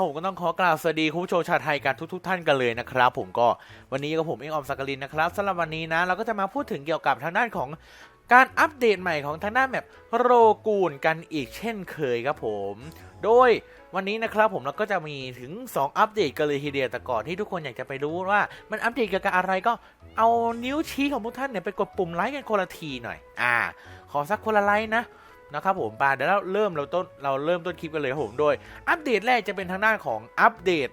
ครับผมก็ต้องขอกล่าวสวัสดีคุณผู้ชมชาวไทยกันทุกๆทท่านกันเลยนะครับผมก็วันนี้ก็ผมเองออมสักกลินนะครับสำหรับวันนี้นะเราก็จะมาพูดถึงเกี่ยวกับทางด้านของการอัปเดตใหม่ของทางด้านแบบโรกูนกันอีกเช่นเคยครับผม โดยวันนี้นะครับผมเราก็จะมีถึง 2 อัปเดตกันเลยทีเดียวแต่ก่อนที่ทุกคนอยากจะไปรู้ว่ามันอัปเดตเกี่ยวกับอะไรก็เอานิ้วชี้ของพวกท่านเนี่ยไปกดปุ่มไลค์กันคนละทีหน่อย อ่า ขอสักคนละไลค์นะ นะครับผมปาเดี๋ยวเราเริ่มเราต้นเราเริ่มต้นคลิปกันเลยครับผมโดย อัปเดตแรกจะเป็นทางด้านของอัปเดต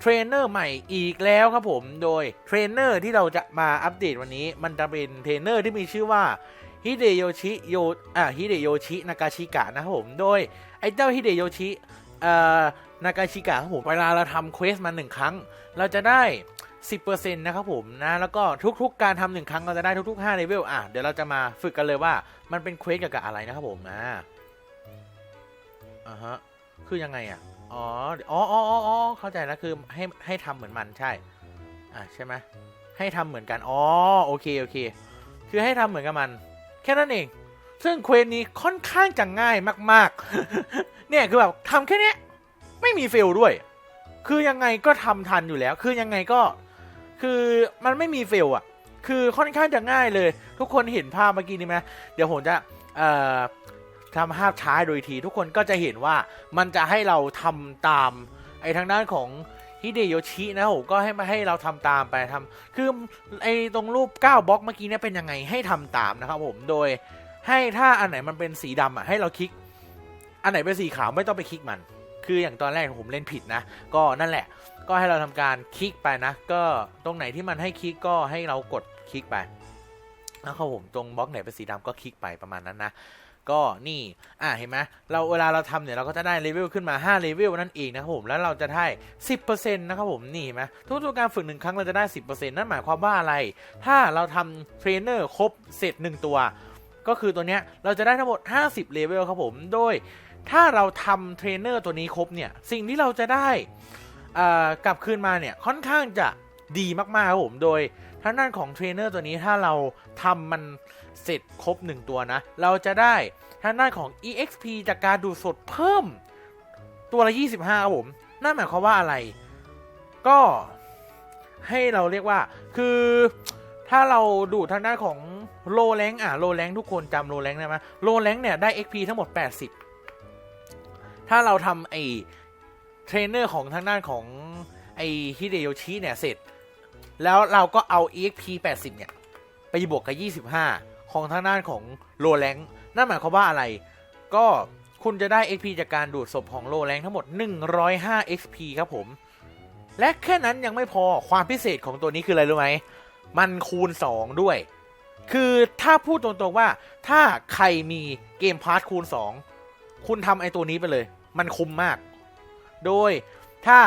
เทรนเนอร์ใหม่อีกแล้วครับผมโดยเทรนเนอร์ที่เราจะมาอัปเดตวันนี้ มันจะเป็นเทรนเนอร์ที่มีชื่อว่าฮิเดโยชิโยอ่าฮิเดโยชินากาชิกะนะครับผมโดยไอ้เจ้าฮิเดโยชิเอ่อนากาชิกะครับผมเวลาเราทำเควสมาหนึ่งครั้ง เราจะได้ 10%นะครับผมนะแล้วก็ทุกๆ การทำหนึ่งครั้งเราจะได้ทุกๆ5เลเวลอะเดี๋ยวเราจะมาฝึกกันเลยว่ามันเป็นเควสเกี่ยวกับอะไรนะครับผมอ่าอ่าฮะคือยังไงอะอ๋ออ๋ออ๋ออเข้าใจแล้วคือให้ให้ทำเหมือนมันใช่อะใช่ไหมให้ทำเหมือนกันอ๋อโอเคโอเค คือให้ทำเหมือนกับมัน แค่นั้นเอง ซึ่งเควสนี้ค่อนข้างจะง่ายมาก ๆ เนี่ยคือแบบทำแค่นี้ไม่มีเฟลด้วย คือยังไงก็ทำทันอยู่แล้ว คือยังไงก็ คือมันไม่มีเฟลอะคือค่อนข้างจะง่ายเลย ทุกคนเห็นภาพเมื่อกี้นี้ไหมเดี๋ยวผมจะทำภาพช้าโดยที ทุกคนก็จะเห็นว่ามันจะให้เราทำตามไอ้ทางด้านของฮิเดโยชินะผมก็ให้มาให้เราทำตามไปทำคือไอ้ตรงรูป 9บล็อกเมื่อกี้เนี่ยเป็นยังไงให้ทำตามนะครับผมโดยให้ถ้าอันไหนมันเป็นสีดำอะให้เราคลิก อันไหนเป็นสีขาวไม่ต้องไปคลิกมัน คืออย่างตอนแรกผมเล่นผิดนะ ก็นั่นแหละ ก็ให้เราทำการคลิกไปนะ ก็ตรงไหนที่มันให้คลิกก็ให้เรากดคลิกไปนะครับผมตรงบล็อกไหนเป็นสีดำก็คลิกไปประมาณนั้นนะก็นี่ อะ เห็นไหมเราเวลาเราทำเนี่ย เราก็จะได้เลเวลขึ้นมา 5 เลเวลนั่นเองนะครับผม แล้วเราจะได้ 10%นะครับผม นี่เห็นไหมทุกๆการฝึกหนึ่งครั้งเราจะได้ 10%นั่นหมายความว่าอะไร ถ้าเราทำเทรนเนอร์ครบเสร็จ 1 ตัว ก็คือตัวเนี้ย เราจะได้ทั้งหมด 50 เลเวลครับผม โดย ถ้าเราทำเทรนเนอร์ตัวนี้ครบเนี่ย สิ่งที่เราจะได้ กลับคืนมาเนี่ยค่อนข้างจะดีมากๆครับผมโดยทางด้านของเทรนเนอร์ตัวนี้ถ้าเราทำมันเสร็จครบ 1 ตัวนะ เราจะได้ทางด้านของ EXP จากการดูดสดเพิ่มตัวละ 25ครับผมนั่นหมายความว่าอะไร ก็ให้เราเรียกว่าคือถ้าเราดูดทางด้านของโลแรงอะโลแรงทุกคนจำโลแรงได้ไหมโลแรงเนี่ยได้ XP ทั้งหมด 80 ถ้าเราทำไอ เทรนเนอร์ของทางด้านของไอฮิเดโยชิเนี่ยเสร็จ แล้วเราก็เอา EXP 80 เนี่ย ไปบวกกับ 25 ของทางด้านของโลแรงนั่นหมายความว่าอะไร ก็คุณจะได้ XP จากการดูดศพของโลแรงทั้งหมด 105 XP ครับผม และแค่นั้นยังไม่พอความพิเศษของตัวนี้คืออะไรรู้ไหม มันคูณ 2 ด้วย คือถ้าพูดตรงๆว่า ถ้าใครมีเกมพาร์ทคูณ 2 คุณทำไอตัวนี้ไปเลย มันคุ้มมาก โดยถ้า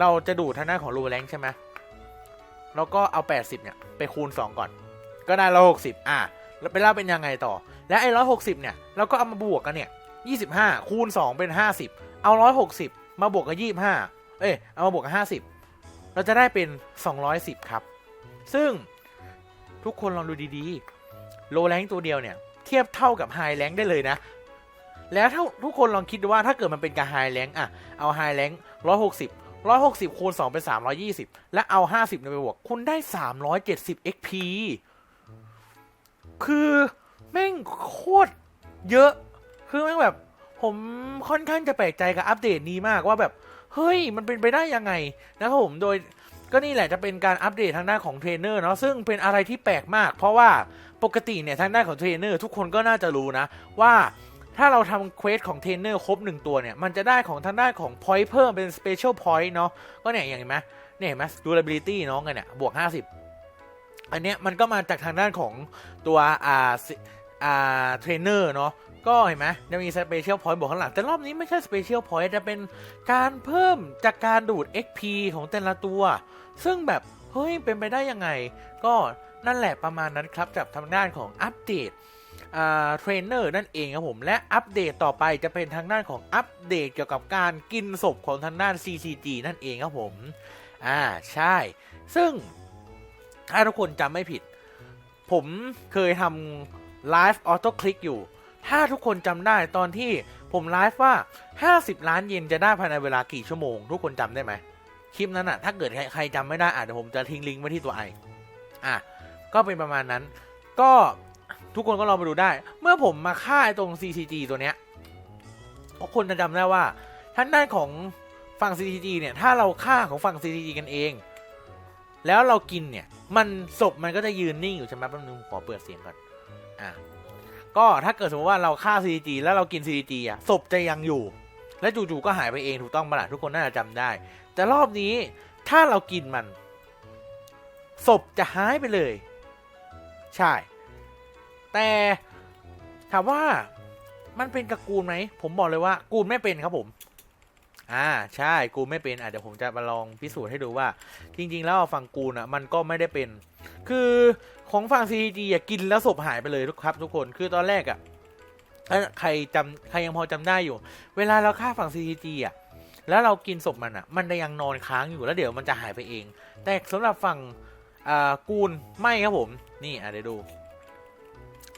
เราจะดูทางด้านของรูแรงใช่ไหมเราก็เอา 80 เนี่ย ไปคูณ 2 ก่อน ก็ได้ร้อยหกสิบอะแล้วเป็นแล้วเป็นยังไงต่อ และไอ้ร้อยหกสิบเนี่ยเราก็เอามาบวกกันเนี่ย25คูณ2เป็น50เอา160มาบวกกับ25เอ้ยเอามาบวกกับ50เราจะได้เป็น210ครับ ซึ่งทุกคนลองดูดีๆ โลแรงตัวเดียวเนี่ย เทียบเท่ากับไฮแรงได้เลยนะ แล้วถ้าทุกคนลองคิดดูว่าถ้าเกิดมันเป็นการไฮแรงอะเอาไฮแรงร้อยหกสิบร้อยหกสิบคูณสองเป็นสามร้อยี่สิบและเอาห้าสิบไปบวก คุณได้สามร้อยเจ็ดสิบ XP คือแม่งโคตรเยอะ คือแม่งแบบ ผมค่อนข้างจะแปลกใจกับอัปเดตนี้มากว่าแบบ เฮ้ย มันเป็นไปได้ยังไง นะครับผมโดยก็นี่แหละจะเป็นการอัปเดตทางด้านของเทรนเนอร์เนาะซึ่งเป็นอะไรที่แปลกมาก เพราะว่าปกติเนี่ยทางด้านของเทรนเนอร์ทุกคนก็น่าจะรู้นะว่า ถ้าเราทำเควสของเทรนเนอร์ครบ 1 ตัวเนี่ย มันจะได้ของทางด้านของ point เพิ่มเป็น special point เนาะก็เนี่ยอย่างเห็นไหมเนี่ยเห็นไหม durability น้องกันเนี่ยบวก 50 อันเนี้ยมันก็มาจากทางด้านของตัวอ่าอ่าเทรนเนอร์เนาะก็เห็นไหมจะมีสเปเชียลพอยต์บวกข้างหลัง แต่รอบนี้ไม่ใช่สเปเชียลพอยต์จะเป็นการเพิ่มจากการดูด XP ของแต่ละตัว ซึ่งแบบเฮ้ยเป็นไปได้ยังไง ก็นั่นแหละประมาณนั้นครับจากทางด้านของอัปเดต เทรนเนอร์นั่นเองครับผม และอัปเดตต่อไปจะเป็นทางด้านของอัปเดตเกี่ยวกับการกินศพของทางด้าน CCG นั่นเองครับผม อ่าใช่ ซึ่งถ้าทุกคนจำไม่ผิด ผมเคยทำไลฟ์ออโต้คลิกอยู่ ถ้าทุกคนจำได้ตอนที่ผมไลฟ์ว่า 50 ล้านเยนจะได้ภายในเวลากี่ชั่วโมง ทุกคนจำได้ไหมคลิปนั้นอะถ้าเกิดใครจำไม่ได้อะเดี๋ยวผมจะทิ้งลิงก์ไว้ที่ตัวไออะก็เป็นประมาณนั้น ก็ ทุกคนก็ลองไปดูได้ เมื่อผมมาฆ่าไอตรง CCG ตัวเนี้ยทุกคนจะจำได้ว่าท่านด้านของฝั่ง CCG เนี่ย ถ้าเราฆ่าของฝั่ง CCG กันเอง แล้วเรากินเนี่ย มันศพมันก็จะยืนนิ่งอยู่ใช่ไหมแป๊บนึงขอเปิดเสียงก่อน อะ ก็ถ้าเกิดสมมติว่าเราฆ่า CCG แล้วเรากิน CCG อะศพจะยังอยู่ และจู่ๆก็หายไปเองถูกต้องปะล่ะทุกคนน่าจะจำได้ แต่รอบนี้ถ้าเรากินมันศพจะหายไปเลย ใช่ แต่ถามว่ามันเป็นกระกูลไหมผมบอกเลยว่า กูลไม่เป็นครับผม อ่าใช่กูลไม่เป็นอะเดี๋ยวผมจะมาลองพิสูจน์ให้ดูว่า จริง ๆ แล้วฝั่งกูลอะ มันก็ไม่ได้เป็น คือของฝั่ง CG อะกินแล้วศพหายไปเลยทุกครับ ทุกคนคือตอนแรกอะถ้าใครจำใครยังพอจำได้อยู่ เวลาเราฆ่าฝั่ง CG อะแล้วเรากินศพมันอะ มันยังนอนค้างอยู่แล้วเดี๋ยวมันจะหายไปเอง แต่สำหรับฝั่งอ่ากูลไม่ครับผม นี่อะเดี๋ยวดู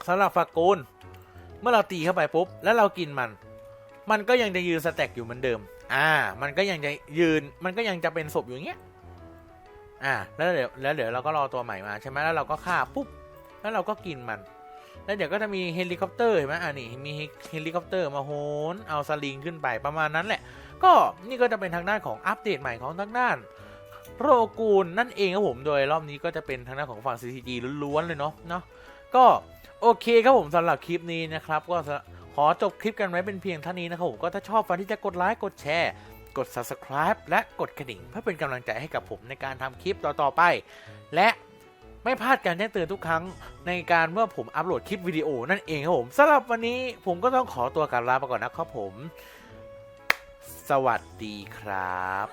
สำหรับฝั่งกูลเมื่อเราตีเข้าไปปุ๊บ แล้วเรากินมัน มันก็ยังจะยืนสแต็กอยู่เหมือนเดิม อ่า มันก็ยังจะยืน มันก็ยังจะเป็นศพอยู่อย่างเงี้ย อ่า แล้วเดี๋ยวแล้วเดี๋ยวเราก็รอตัวใหม่มาใช่ไหมแล้วเราก็ฆ่าปุ๊บ แล้วเราก็กินมัน แล้วเดี๋ยวก็จะมีเฮลิคอปเตอร์เห็นไหมอ่านี่มีเฮลิคอปเตอร์มาโหนเอาสลิงขึ้นไปประมาณนั้นแหละ ก็นี่ก็จะเป็นทางด้านของอัปเดตใหม่ของทางด้านโรกูลนั่นเองครับผม โดยรอบนี้ก็จะเป็นทางด้านของฝั่ง CCG ล้วนๆเลยเนาะ เนาะ ก็ โอเคครับผมสำหรับคลิปนี้นะครับ ก็ขอจบคลิปกันไว้เป็นเพียงเท่านี้นะครับผมก็ถ้าชอบฟังที่จะกดไลค์กดแชร์ กด subscribe และกดกระดิ่ง เพื่อเป็นกำลังใจให้กับผมในการทำคลิปต่อๆไป และไม่พลาดการแจ้งเตือนทุกครั้งในการเมื่อผมอัปโหลดคลิปวิดีโอนั่นเองครับผมสำหรับวันนี้ผมก็ต้องขอตัวกันลาไปก่อนนะครับผม สวัสดีครับ